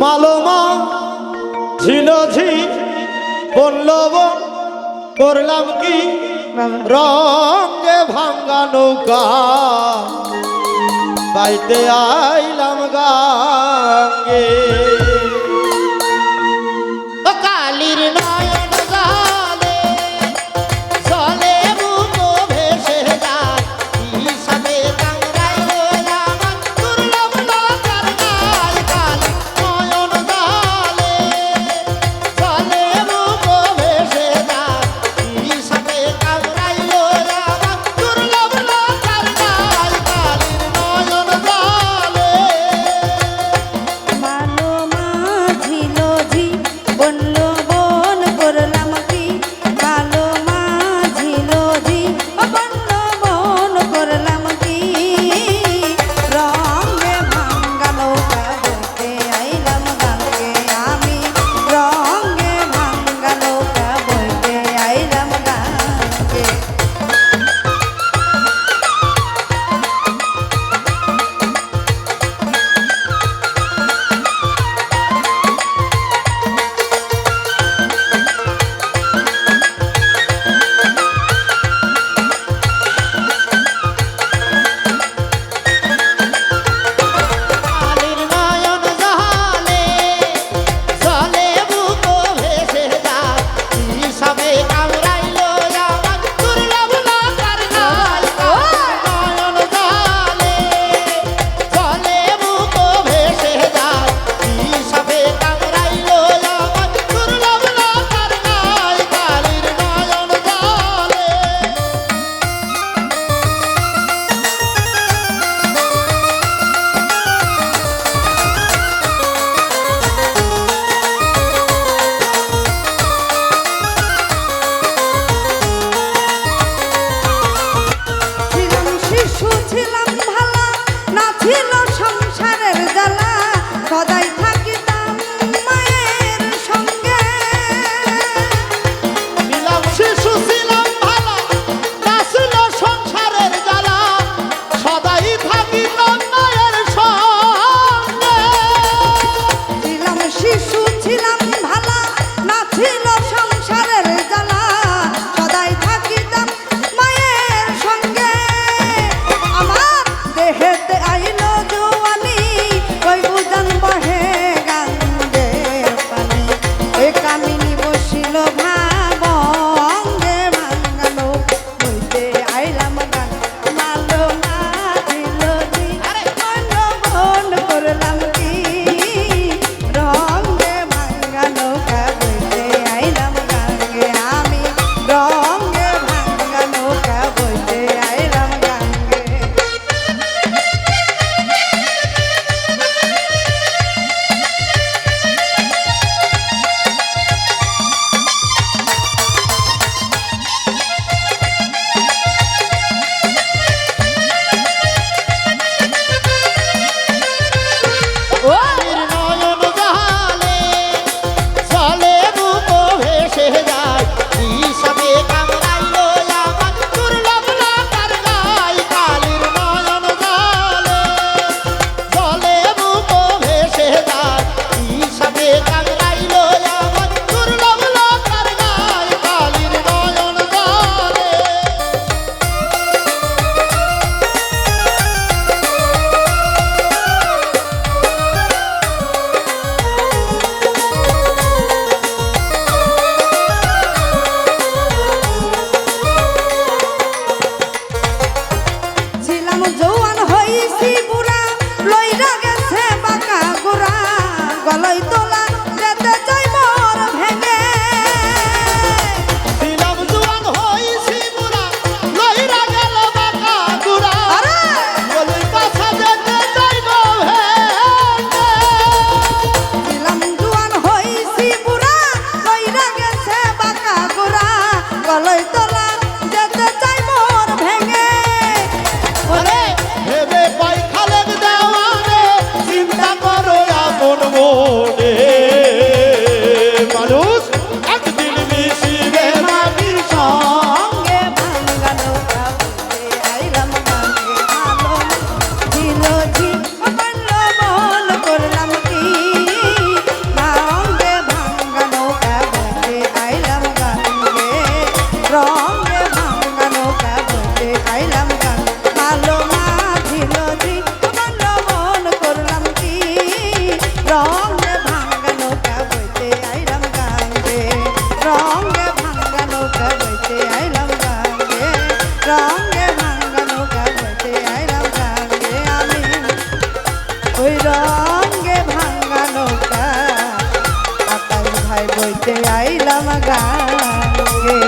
মালমা ঝিলঝি বললব করলাম কি? রঙে ভাঙ্গা নৌকা বাইতে আইলাম গা। escola সঙ্গে ভাঙ্গা নৌকা। আকাশ ভাই বইতে আইলাম গাঙ্গে